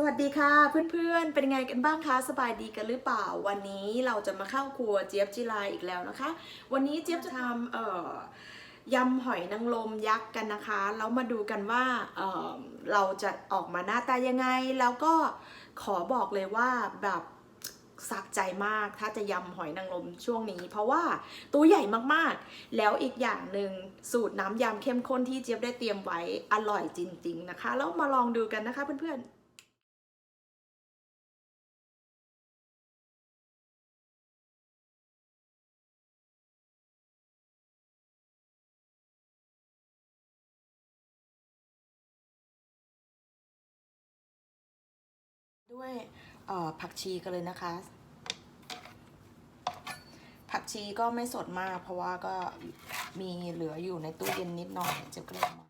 สวัสดีค่ะเพื่อนๆ เป็นไงกันบ้างคะสบายดีกันหรือเปล่า วันนี้เราจะมาเข้าครัวเจี๊ยบจิลาอีกแล้วนะคะ วันนี้เจี๊ยบจะทำเอ่อยำหอยนางรมยักษ์กันนะคะแล้วมาดูกันว่าเอ่อเราจะออกมาหน้าตายังไง แล้วก็ขอบอกเลยว่าแบบสักใจมากถ้าจะยำหอยนางรมช่วงนี้ เพราะว่าตัวใหญ่มากๆ แล้วอีกอย่างหนึ่งสูตรน้ำยำเข้มข้นที่เจี๊ยบได้เตรียมไว้อร่อยจริง ๆนะคะ แล้วมาลองดูกันนะคะเพื่อนๆ ด้วยผักชีกันเลยนะคะ ผักชีก็ไม่สดมาก เพราะว่าก็มีเหลืออยู่ในตู้เย็นนิดหน่อยจะกลยเอมา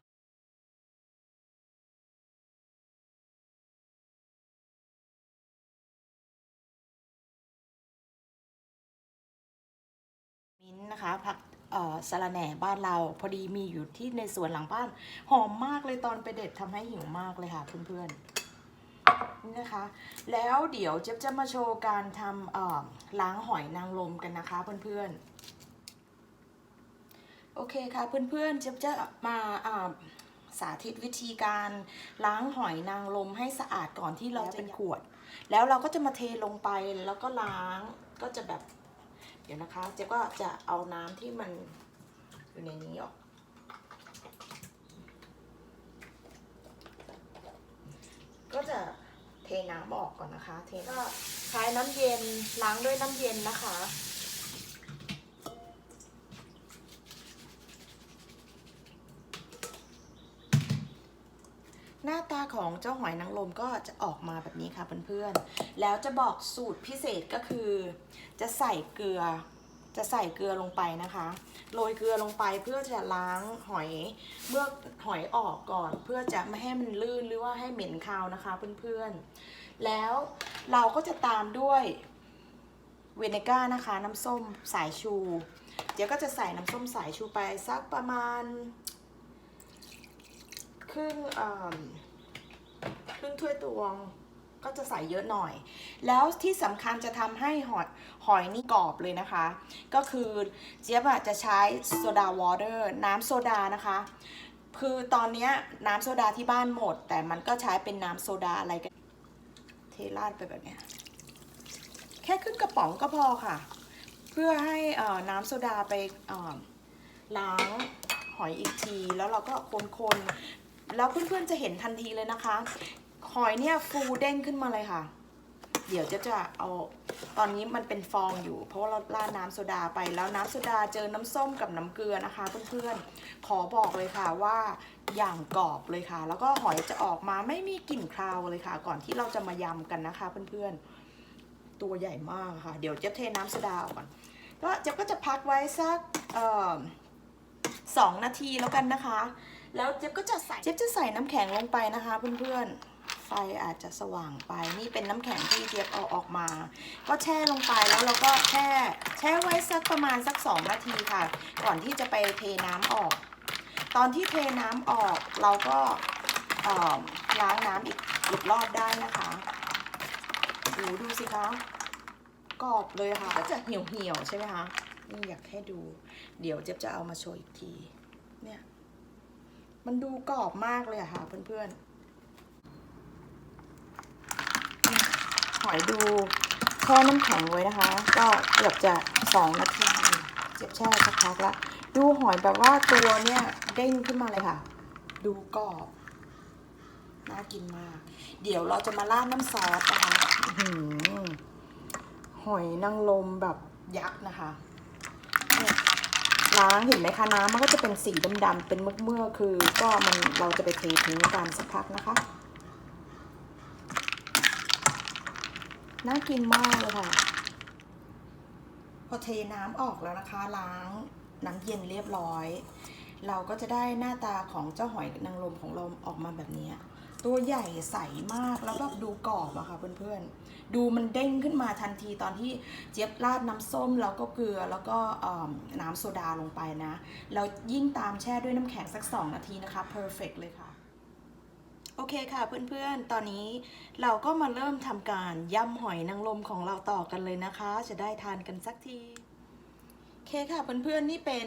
มิ้นนะคะผักเอ่อสะระแหน่บ้านเราพอดีมีอยู่ที่ในสวนหลังบ้าน หอมมากเลยตอนไปเด็ดทำให้หิวมากเลยค่ะเพื่อนๆ นี่นะคะ แล้วเดี๋ยวเจ๊ยบจะมาโชว์การทำล้างหอยนางรมกันนะคะเพื่อนๆ โอเคค่ะเพื่อนๆ เจ๊ยบจะมาสาธิตวิธีการล้างหอยนางรมให้สะอาดก่อนที่เราจะเป็นขวด แล้วเราก็จะมาเทลงไปแล้วก็ล้างก็จะแบบ เดี๋ยวนะคะ เจ๊ยบก็จะเอาน้ำที่มันอยู่ในนี้ออกก็จะ เทน้ำออกก่อนนะคะ เทก็ใช้น้ำเย็นล้างด้วยน้ำเย็นนะคะ หน้าตาของเจ้าหอยนางรมก็จะออกมาแบบนี้ค่ะเพื่อนๆ แล้วจะบอกสูตรพิเศษก็คือ จะใส่เกลือ จะใส่เกลือลงไปนะคะ โรยเกลือลงไปเพื่อจะล้างหอยเมื่อหอยออกก่อน เพื่อจะไม่ให้มันลื่นหรือว่าให้เหม็นคาวนะคะเพื่อนๆ แล้วเราก็จะตามด้วยเวเนก้านะคะ น้ำส้มสายชู เดี๋ยวก็จะใส่น้ำส้มสายชูไปสักประมาณ ครึ่งครึ่งถ้วยตวง ก็จะใส่เยอะหน่อย แล้วที่สำคัญจะทำให้หอยหอยนี่กรอบเลยนะคะ ก็คือเจี๊ยบจะใช้โซดาวอเตอร์น้ำโซดานะคะ คือตอนนี้น้ำโซดาที่บ้านหมด แต่มันก็ใช้เป็นน้ำโซดาอะไรกันเทราดไปแบบนี้แค่ครึ่งกระป๋องก็พอค่ะ เพื่อให้น้ำโซดาไปล้างหอยอีกที แล้วเราก็คนๆแล้วเพื่อนๆจะเห็นทันทีเลยนะคะ หอยเนี่ยฟูเด้งขึ้นมาเลยค่ะ เดี๋ยวจะจะเอาตอนนี้มันเป็นฟองอยู่ เพราะว่าเราราดน้ำโซดาไปแล้วน้ำโซดาเจอน้ำส้มกับน้ำเกลือนะคะเพื่อนๆขอบอกเลยค่ะว่าอย่างกรอบเลยค่ะ แล้วก็หอยจะออกมาไม่มีกลิ่นคาวเลยค่ะ ก่อนที่เราจะมายำกันนะคะเพื่อนๆตัวใหญ่มากค่ะ เดี๋ยวเจะเทน้ำโซดาออก่อนก็เจะก็จะพักไว้สักสองนาทีแล้วกันนะคะ แล้วเจ๊บก็จะใส่เจ๊บจะใส่น้ำแข็งลงไปนะคะเพื่อนๆ ไฟอาจจะสว่างไป นี่เป็นน้ำแข็งที่เจ๊บเอาออกมา ก็แช่ลงไปแล้วเราก็แช่แช่ไว้สักประมาณสักสองนาทีค่ะ ก่อนที่จะไปเทน้ำออก ตอนที่เทน้ำออกเราก็อ่อล้างน้ำอีกอีกรอบได้นะคะดูดูสิคะกรอบเลยค่ะ ก็จะเหี่ยวเหี่ยวใช่ไหมคะนี่อยากให้ดู เดี๋ยวเจ๊บจะเอามาโชว์อีกที เนี่ย มันดูกรอบมากเลยอะค่ะเพื่อนๆ ห อยดูแช่น้ำแข็งไว้นะคะ ก็เกือบจะสองนาทีเจ็บแช่สักพักละดูหอยแบบว่าตัวเนี่ยเด้งขึ้นมาเลยค่ะ ดูกรอบน่ากินมาก เดี๋ยวเราจะมาราดน้ำซอสนะคะอื้อหือหอยนางรมแบบยักษ์นะคะเนี่ยล้างเห็นไหมคะน้ำมันก็จะเป็นสีดำๆเป็นเมือกๆคือ ก็มันเราจะไปเททิ้งกันสักพักนะคะ น่ากินมากเลยค่ะ พอเทน้ำออกแล้วนะคะ ล้างน้ำเย็นเรียบร้อย เราก็จะได้หน้าตาของเจ้าหอยนางรมของเราออกมาแบบนี้ ตัวใหญ่ใสมากแล้วแบบดูกรอบอะค่ะเพื่อนๆ ดูมันเด้งขึ้นมาทันทีตอนที่เจี๊ยบราดน้ำส้มแล้วก็เกลือแล้วก็น้ำโซดาลงไปนะแล้วยิ่งตามแช่ด้วยน้ำแข็งสัก 2 นาทีนะคะ perfect เลยค่ะ โอเคค่ะเพื่อนๆ ตอนนี้เราก็มาเริ่มทำการยำหอยนางรมของเราต่อกันเลยนะคะ จะได้ทานกันสักทีโอเคค่ะเพื่อนๆนี่เป็น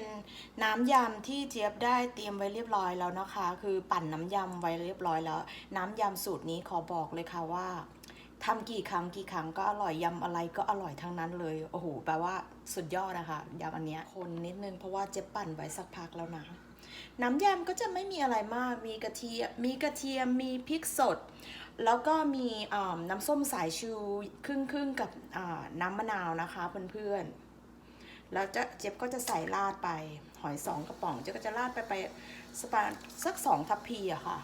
น้ำยำที่เจี๊ยบได้เตรียมไว้เรียบร้อยแล้วนะคะ คือปั่นน้ำยำไว้เรียบร้อยแล้ว น้ำยำสูตรนี้ขอบอกเลยค่ะว่าทำกี่ครั้งกี่ครั้งก็อร่อยยำอะไรก็อร่อยทั้งนั้นเลยโอ้โหแปลว่าสุดยอดนะคะยำอันเนี้ยคนนิดนึงเพราะว่าเจ๊ปั่นไว้สักพักแล้วนะ น้ำยำก็จะไม่มีอะไรมาก มีกระเทียม มีกระเทียม มีพริกสด แล้วก็มีน้ำส้มสายชูครึ่งครึ่งกับน้ำมะนาวนะคะเพื่อนๆ แล้วจะเจี๊ยบก็จะใส่ราดไป หอยสองกระป๋องเจ๊ก็จะราดไปไปสปาสักสองทัพพีอะค่ะ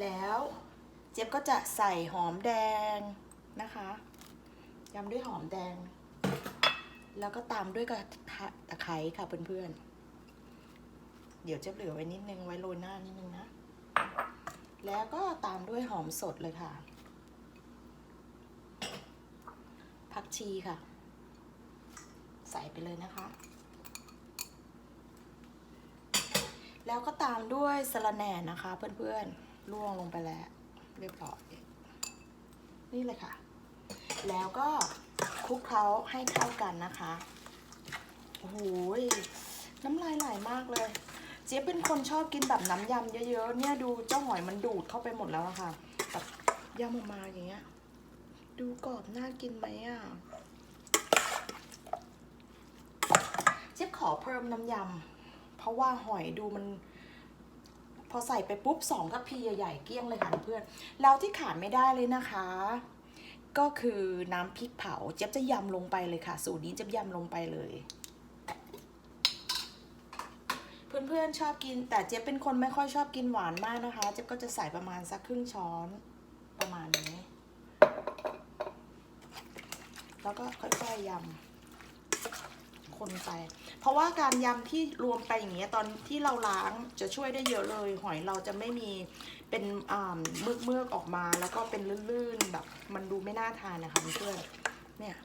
แล้วเจ๊บก็จะใส่หอมแดงนะคะยำด้วยหอมแดง แล้วก็ตามด้วยกระตะไคร้ค่ะเพื่อนๆ เดี๋ยวจะเหลือไว้นิดนึงไว้โรยหน้านิดนึงนะ แล้วก็ตามด้วยหอมสดเลยค่ะ ผักชีค่ะ ใส่ไปเลยนะคะ แล้วก็ตามด้วยสะระแหน่นะคะ เพื่อนๆล่วงลงไปแล้ว เรียบร้อย นี่เลยค่ะ แล้วก็คลุกเคล้าให้เข้ากันนะคะ โอ้โหยน้ำลายไหลมากเลย เจ๊ยบเป็นคนชอบกินแบบน้ำยำเยอะๆ เนี่ยดูเจ้าหอยมันดูดเข้าไปหมดแล้วนะคะแบบยำออกมาอย่างเงี้ย ดูกรอบน่ากินไหมอะเจ๊ยบขอเพิ่มน้ำยำเพราะว่าหอยดูมัน พอใส่ไปปุ๊บสองทัพพีใหญ่ๆเกี้ยงเลยค่ะเพื่อนแล้วที่ขาดไม่ได้เลยนะคะ ก็คือน้ำพริกเผา เจ๊บจะยำลงไปเลยค่ะ สูตรนี้เจ๊บยำลงไปเลย เพื่อนๆชอบกิน แต่เจ๊เป็นคนไม่ค่อยชอบกินหวานมากนะคะ เจ๊ก็จะใส่ประมาณสักครึ่งช้อนประมาณนี้ แล้วก็ค่อยๆยำคนไป เพราะว่าการยำที่รวมไปอย่างเงี้ยตอนที่เราล้างจะช่วยได้เยอะเลย หอยเราจะไม่มีเป็นอ่าเมือกเมือกๆออกมา แล้วก็เป็นลื่นๆแบบ มันดูไม่น่าทานนะคะเพื่อนเนี่ย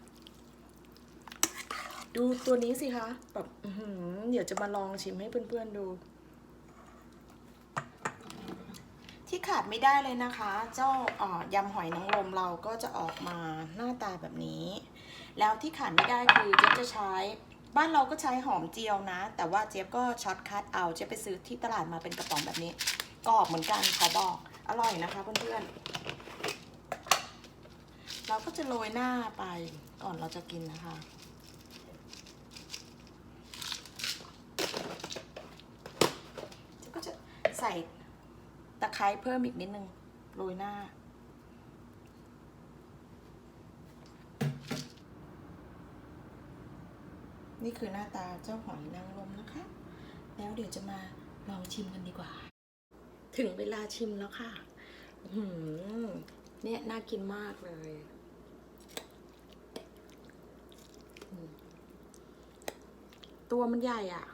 ดูตัวนี้สิคะแบบเดี๋ยวจะมาลองชิมให้เพื่อนๆดู ที่ขาดไม่ได้เลยนะคะ เจ้าออยำหอยนางรมเราก็จะออกมาหน้าตาแบบนี้ แล้วที่ขาดไม่ได้คือเจ๊จะใช้บ้านเราก็ใช้หอมเจียวนะ แต่ว่าเจ๊ยบก็ช็อตคัทเอาเจ๊ไปซื้อที่ตลาดมาเป็นกระป๋องแบบนี้กรอบเหมือนกันขอบอกอร่อยนะคะเพื่อนๆเราก็จะโรยหน้าไปก่อนเราจะกินนะคะ ก็จะ ใส่ตะไคร้เพิ่มอีกนิดนึงโรยหน้า นี่คือหน้าตาเจ้าหอยนางรมนะคะ แล้วเดี๋ยวจะมาลองชิมกันดีกว่า ถึงเวลาชิมแล้วค่ะหือเนี่ยน่ากินมากเลยตัวมันใหญ่อะ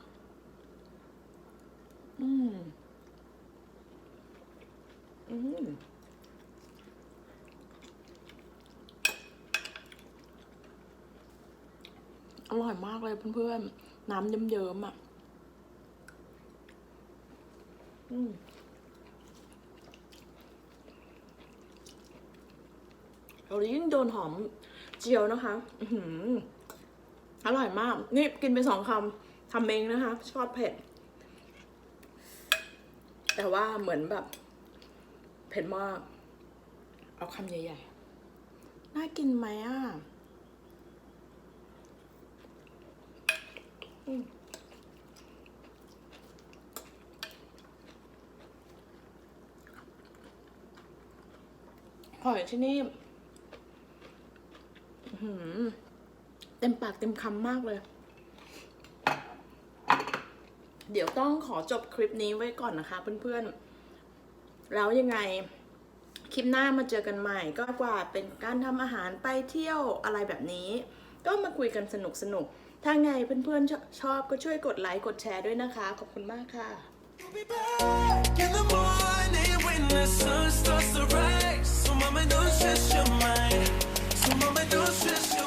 อืม อืม อร่อย มากเลยเพื่อนๆ น้ำเยิ้มๆอะ อืมเรายิ่งโดนหอมเจียวนะคะ อือหืออร่อยมาก นี่กินไปสองคำทำเองนะคะ ชอบเผ็ด แต่ว่าเหมือนแบบ เผ็ดมาก เอาคำใหญ่ๆ น่ากินไหมอะอืม หอยที่นี่เต็มปากเต็มคำมากเลย เดี๋ยวต้องขอจบคลิปนี้ไว้ก่อนนะคะเพื่อนๆ แล้วยังไงคลิปหน้ามาเจอกันใหม่ ก็กว่าเป็นการทำอาหารไปเที่ยวอะไรแบบนี้ ก็มาคุยกันสนุกสนุก ถ้าไงเพื่อนๆชชอบก็ช่วยกดไลค์กดแชร์ด้วยนะคะ ขอบคุณมากค่ะ So mama, don't stress your mind. So mama, don't stress your